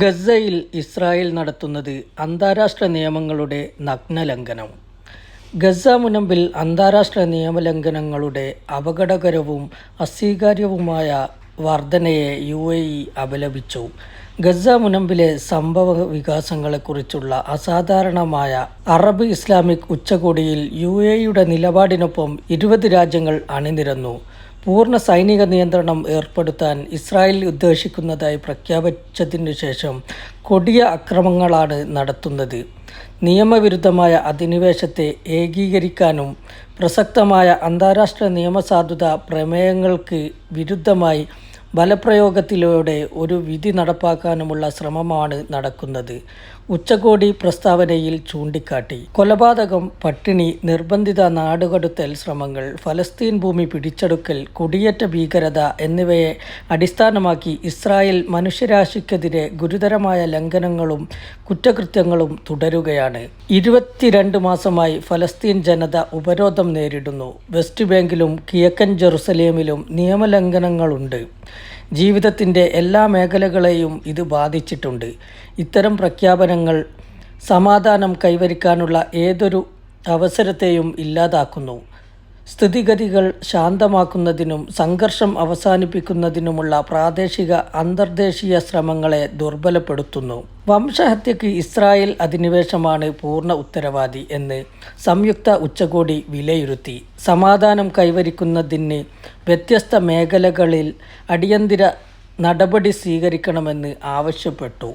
ഗസയിൽ ഇസ്രായേൽ നടത്തുന്നത് അന്താരാഷ്ട്ര നിയമങ്ങളുടെ നഗ്നലംഘനം. ഗസ മുനമ്പിൽ അന്താരാഷ്ട്ര നിയമലംഘനങ്ങളുടെ അപകടകരവും അസ്വീകാര്യവുമായ വർധനയെ യു എ ഇ അപലപിച്ചു. ഗസ മുനമ്പിലെ സംഭവ വികാസങ്ങളെക്കുറിച്ചുള്ള അസാധാരണമായ അറബ് ഇസ്ലാമിക് ഉച്ചകോടിയിൽ യു എ യുടെ നിലപാടിനൊപ്പം ഇരുപത് രാജ്യങ്ങൾ അണിനിരന്നു. പൂർണ സൈനിക നിയന്ത്രണം ഏർപ്പെടുത്താൻ ഇസ്രായേൽ ഉദ്ദേശിക്കുന്നതായി പ്രഖ്യാപിച്ചതിനു ശേഷം കൊടിയ അക്രമങ്ങളാണ് നടത്തുന്നത്. നിയമവിരുദ്ധമായ അധിനിവേശത്തെ ഏകീകരിക്കാനും പ്രസക്തമായ അന്താരാഷ്ട്ര നിയമസാധുത പ്രമേയങ്ങൾക്ക് വിരുദ്ധമായി ബലപ്രയോഗത്തിലൂടെ ഒരു വിധി നടപ്പാക്കാനുമുള്ള ശ്രമമാണ് നടക്കുന്നത്. ഉച്ചകോടി പ്രസ്താവനയിൽ ചൂണ്ടിക്കാട്ടി. കൊലപാതകം പട്ടിണി നിർബന്ധിത നാടുകടത്തൽ ശ്രമങ്ങൾ ഫലസ്തീൻ ഭൂമി പിടിച്ചെടുക്കൽ കുടിയേറ്റ ഭീകരത എന്നിവയെ അടിസ്ഥാനമാക്കി ഇസ്രായേൽ മനുഷ്യരാശിക്കെതിരെ ഗുരുതരമായ ലംഘനങ്ങളും കുറ്റകൃത്യങ്ങളും തുടരുകയാണ്. ഇരുപത്തിരണ്ട് മാസമായി ഫലസ്തീൻ ജനത ഉപരോധം നേരിടുന്നു. വെസ്റ്റ് ബാങ്കിലും കിഴക്കൻ ജെറുസലേമിലും നിയമലംഘനങ്ങളുണ്ട്. ജീവിതത്തിന്റെ എല്ലാ മേഖലകളെയും ഇത് ബാധിച്ചിട്ടുണ്ട്. ഇത്തരം പ്രഖ്യാപനങ്ങൾ സമാധാനം കൈവരിക്കാനുള്ള ഏതൊരു അവസരത്തെയും ഇല്ലാതാക്കുന്നു. സ്ഥിതിഗതികൾ ശാന്തമാക്കുന്നതിനും സംഘർഷം അവസാനിപ്പിക്കുന്നതിനുമുള്ള പ്രാദേശിക അന്തർദേശീയ ശ്രമങ്ങളെ ദുർബലപ്പെടുത്തുന്നു. വംശഹത്യക്ക് ഇസ്രായേൽ അധിനിവേശമാണ് പൂർണ ഉത്തരവാദി എന്ന് സംയുക്ത ഉച്ചകോടി വിലയിരുത്തി. സമാധാനം കൈവരിക്കുന്നതിന് വ്യത്യസ്ത മേഖലകളിൽ അടിയന്തര നടപടി സ്വീകരിക്കണമെന്ന് ആവശ്യപ്പെട്ടു.